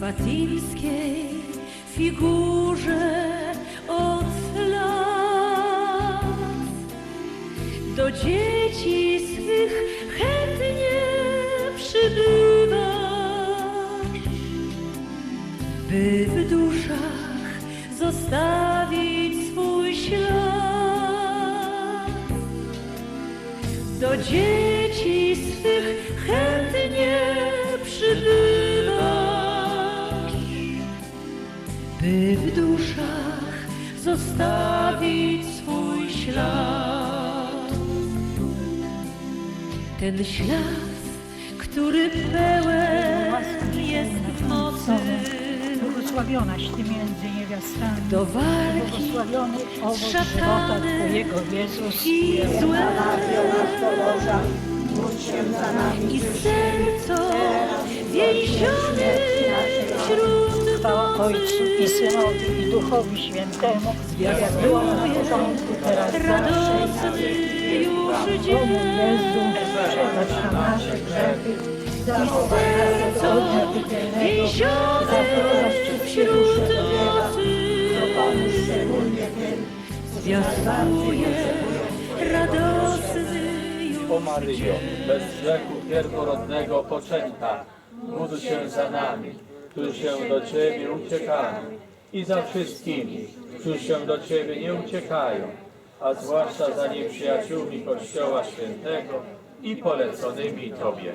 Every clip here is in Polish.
fatimskiej figurze od lat. Do dzieci swych chętnie przybywasz, by w duszach zostawić swój ślad. Do dzieci swych chętnie przybywasz, zostawić swój ślad. Ten ślad, który pełen jest mocy, Błogosławionaś Ty między niewiastami. do walki Błogosławiony owoc z żywota Twojego, Jezus. i złem. I serco więzione wśród Chwała Ojcu i. Synowi i Duchowi Świętemu, jak było na początku, teraz zawsze i Domu dzień. Jezu, przebacz nam nasze grzechy, zachować nas Co od ognia piekielnego, zaprowadź wszystkie dusze do nieba. nocy. Pomóż szczególnie tym, Zwiastuje radosny O Maryjo, bez grzechu pierworodnego poczęta, módl się za nami, którzy się do Ciebie uciekamy i za wszystkimi, którzy się do Ciebie nie uciekają, a zwłaszcza za nieprzyjaciółmi Kościoła Świętego i poleconymi Tobie.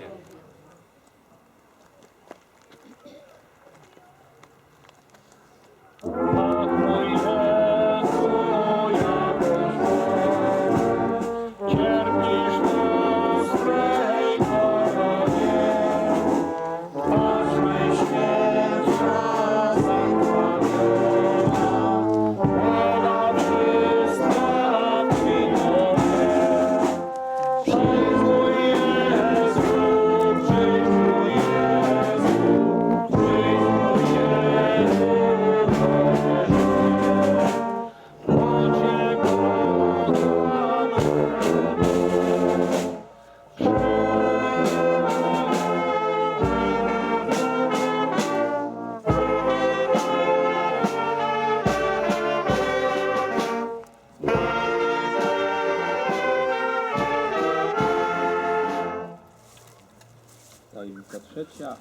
Trzecia.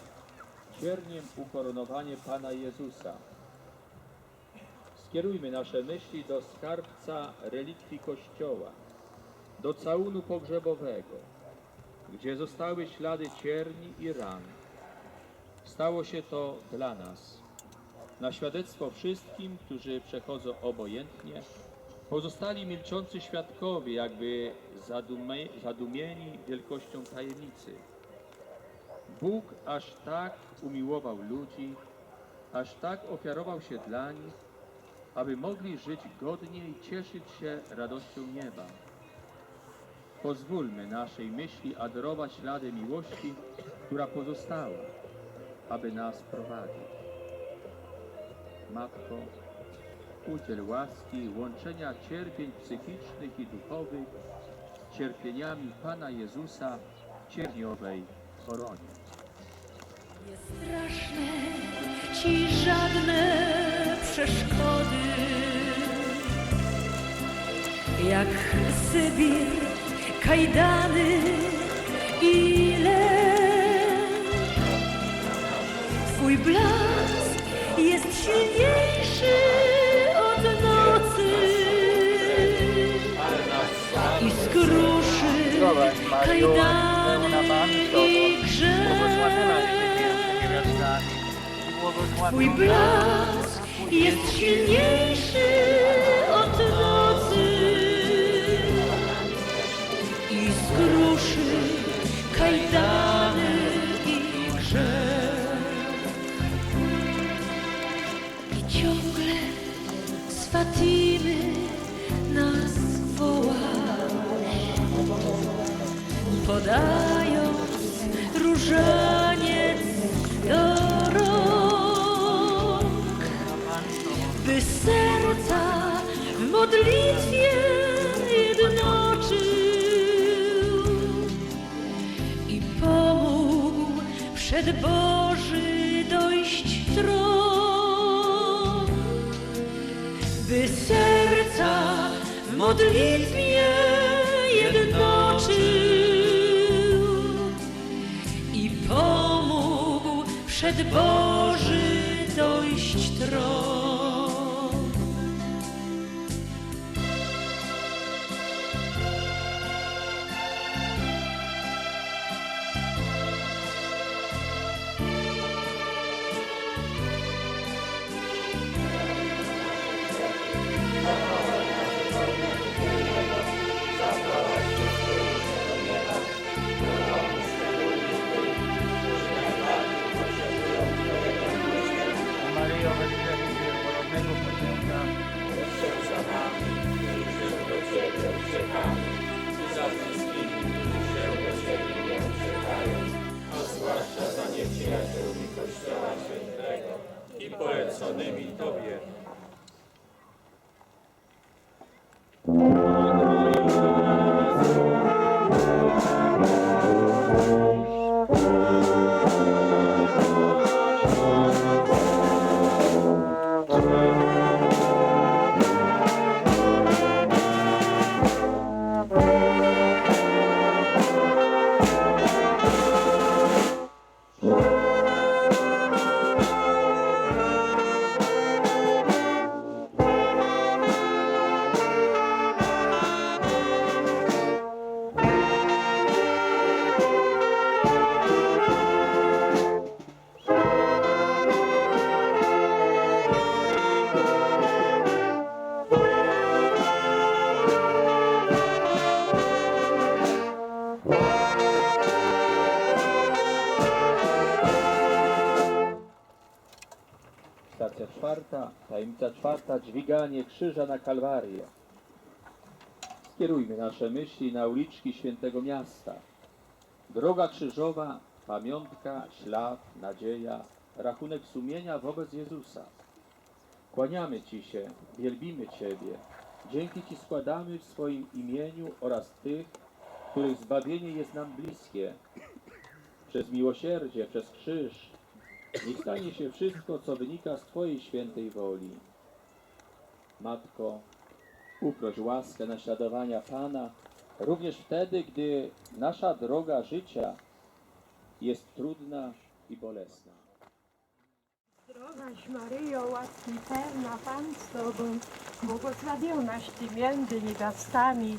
Cierniem ukoronowanie Pana Jezusa. Skierujmy nasze myśli do skarbca relikwii Kościoła, do całunu pogrzebowego, gdzie zostały ślady cierni i ran. Stało się to dla nas, na świadectwo wszystkim, którzy przechodzą obojętnie, pozostali milczący świadkowie, jakby zadumie, zadumieni wielkością tajemnicy. Bóg aż tak umiłował ludzi, aż tak ofiarował się dla nich, aby mogli żyć godnie i cieszyć się radością nieba. Pozwólmy naszej myśli adorować ślady miłości, która pozostała, aby nas prowadzić. Matko, udziel łaski łączenia cierpień psychicznych i duchowych z cierpieniami Pana Jezusa w cierniowej koronie. Straszne ci żadne przeszkody, jak Sybir, kajdany i lęk. Twój blask jest silniejszy od nocy i skruszy kajdany i grzech. Twój blask jest silniejszy od nocy i skruszy kajdany i grzech. I ciągle z Fatimy nas wołasz, podając różaniec gdy serca w modlitwie jednoczył i pomógł przed Boży dojść tron, by serca w modlitwie jednoczył i pomógł przed Boży Mm-hmm. Tajemnica czwarta, dźwiganie krzyża na Kalwarię. Skierujmy nasze myśli na uliczki świętego miasta. Droga krzyżowa, pamiątka, ślad, nadzieja, rachunek sumienia wobec Jezusa. Kłaniamy Ci się, wielbimy Ciebie. Dzięki Ci składamy w swoim imieniu oraz tych, których zbawienie jest nam bliskie. Przez miłosierdzie, przez krzyż, Niech stanie się wszystko, co wynika z Twojej świętej woli. Matko, uproś łaskę naśladowania Pana, również wtedy, gdy nasza droga życia jest trudna i bolesna. Zdrowaś Maryjo, łaski pełna, Pan z Tobą, błogosławionaś Ty między niewiastami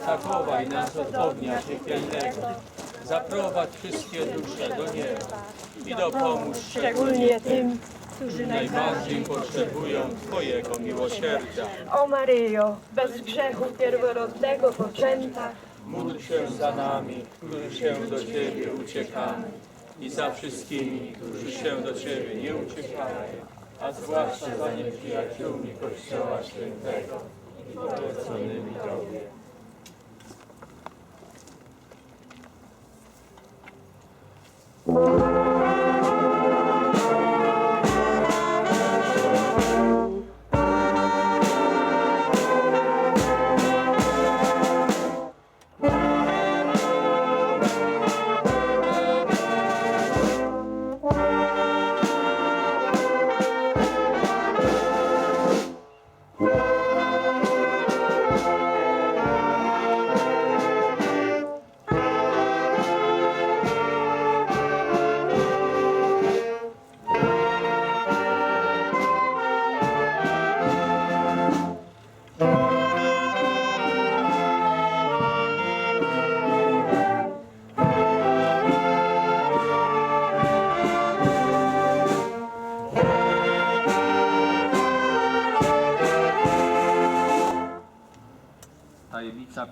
Zachowaj nas od ognia piekielnego. Zaprowadź wszystkie dusze do nieba i dopomóż szczególnie tym, którzy najbardziej potrzebują Twojego miłosierdzia. O Maryjo, bez grzechu pierworodnego poczęta, Módl się za nami, którzy się do Ciebie uciekamy i za wszystkimi, którzy się do Ciebie nie uciekają, a zwłaszcza za nieprzyjaciółmi Kościoła Świętego i poleconymi Tobie. Música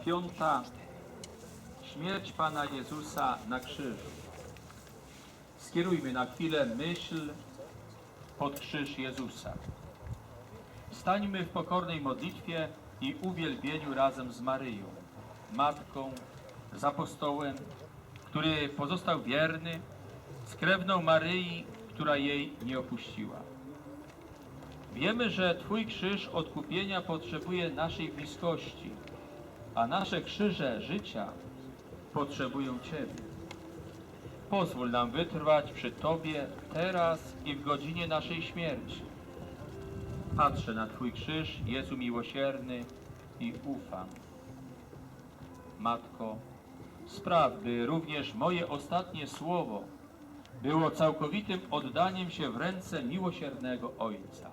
piąta. Śmierć Pana Jezusa na krzyżu. Skierujmy na chwilę myśl pod krzyż Jezusa. Stańmy w pokornej modlitwie i uwielbieniu razem z Maryją, Matką, z apostołem, który pozostał wierny, z krewną Maryi, która jej nie opuściła. Wiemy, że Twój krzyż odkupienia potrzebuje naszej bliskości, a nasze krzyże życia potrzebują Ciebie. Pozwól nam wytrwać przy Tobie teraz i w godzinie naszej śmierci. Patrzę na Twój krzyż, Jezu miłosierny, i ufam. Matko, spraw, by również moje ostatnie słowo było całkowitym oddaniem się w ręce miłosiernego Ojca.